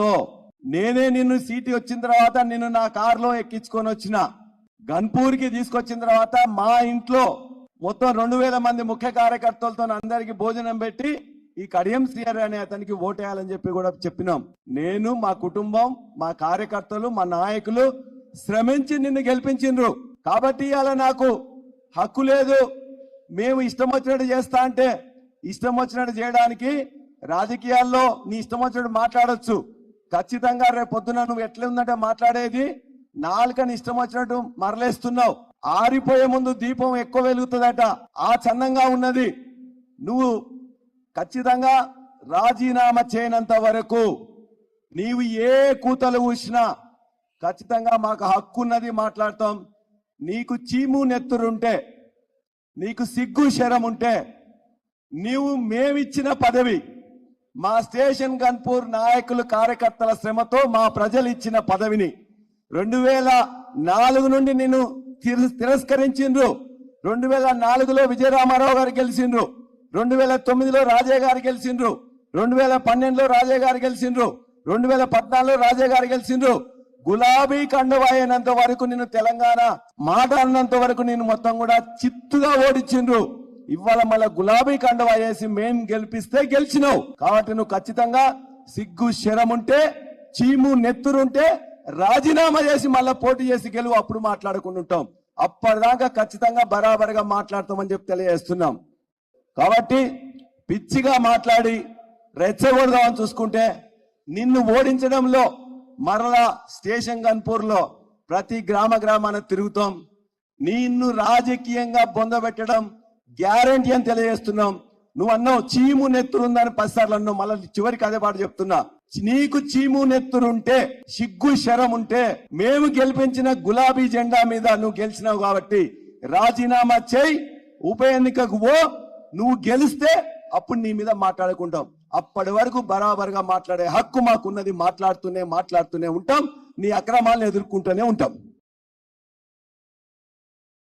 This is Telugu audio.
తో నేనే నిన్ను సీటు వచ్చిన తర్వాత నిన్ను నా కారులో ఎక్కించుకొని వచ్చిన. గన్పూర్కి తీసుకొచ్చిన తర్వాత మా ఇంట్లో మొత్తం రెండు వేల మంది ముఖ్య కార్యకర్తలతో అందరికి భోజనం పెట్టి ఈ కడియం శ్రీహరి అనే అతనికి ఓటేయాలని చెప్పి కూడా చెప్పినాం. నేను మా కుటుంబం మా కార్యకర్తలు మా నాయకులు శ్రమించి నిన్ను గెలిపించిండ్రు. కాబట్టి ఇవాళ నాకు హక్కు లేదు. మేము ఇష్టం వచ్చినట్టు చేస్తా అంటే ఇష్టం వచ్చినట్టు చేయడానికి రాజకీయాల్లో నీ ఇష్టం వచ్చినట్టు మాట్లాడొచ్చు. ఖచ్చితంగా రేపు పొద్దున నువ్వు ఎట్లా ఉందంటే మాట్లాడేది నాలుకని ఇష్టం వచ్చినట్టు మరలేస్తున్నావు. ఆరిపోయే ముందు దీపం ఎక్కువ వెలుగుతుందట. ఆ చందంగా ఉన్నది. నువ్వు ఖచ్చితంగా రాజీనామా చేయనంత వరకు నీవు ఏ కూతలు ఊసినా ఖచ్చితంగా మాకు హక్కు ఉన్నది మాట్లాడతాం. నీకు చీము నెత్తురుంటే నీకు సిగ్గు శరం ఉంటే నీవు మేమిచ్చిన పదవి మా స్టేషన్ గన్పూర్ నాయకులు కార్యకర్తల శ్రమతో మా ప్రజలు ఇచ్చిన పదవిని రెండు వేల నాలుగు నుండి నేను తిరస్కరించిండ్రు. రెండు వేల నాలుగులో విజయరామారావు గారు గెలిచిండ్రు. రెండు వేల తొమ్మిదిలో రాజే గారు గెలిచిండ్రు. రెండు వేల పన్నెండులో రాజే గారు గెలిచిండ్రు. రెండు వేల పద్నాలుగులో రాజే గారు గెలిచిండ్రు. గులాబీ కండువాయనంత వరకు నేను తెలంగాణ మాట అన్నంత వరకు నేను మొత్తం కూడా చిత్తుగా ఓడించిండ్రు. ఇవాళ మళ్ళీ గులాబీ కండువా వేసి మేం గెలిపిస్తే గెలిచినావు. కాబట్టి నువ్వు ఖచ్చితంగా సిగ్గు శరం ఉంటే చీము నెత్తురుంటే రాజీనామా చేసి మళ్ళీ పోటీ చేసి గెలువు అప్పుడు మాట్లాడుకుంటూ ఉంటాం. అప్పటిదాకా ఖచ్చితంగా బరాబరిగా మాట్లాడతామని చెప్పి తెలియజేస్తున్నాం. కాబట్టి పిచ్చిగా మాట్లాడి రెచ్చగొడదామని చూసుకుంటే నిన్ను ఓడించడంలో మరలా స్టేషన్ గన్పూర్లో ప్రతి గ్రామ గ్రామాన తిరుగుతాం. నిన్ను రాజకీయంగా బొందబెట్టడం గ్యారంటీ అని తెలియజేస్తున్నాం. నువ్వు అన్నావు చీము నెత్తురుందని పదిసార్లు అన్నావు. మళ్ళీ చివరికి అదే పాట చెప్తున్నా. నీకు చీము నెత్తురుంటే సిగ్గు శరం ఉంటే మేము గెలిపించిన గులాబీ జెండా మీద నువ్వు గెలిచినావు కాబట్టి రాజీనామా చేయి. ఉప ఎన్నికకు ఓ నువ్వు గెలిస్తే అప్పుడు నీ మీద మాట్లాడుకుంటాం. అప్పటి వరకు బరాబర్గా మాట్లాడే హక్కు మాకున్నది మాట్లాడుతూనే మాట్లాడుతూనే ఉంటాం. నీ అక్రమాలను ఎదుర్కొంటూనే ఉంటాం.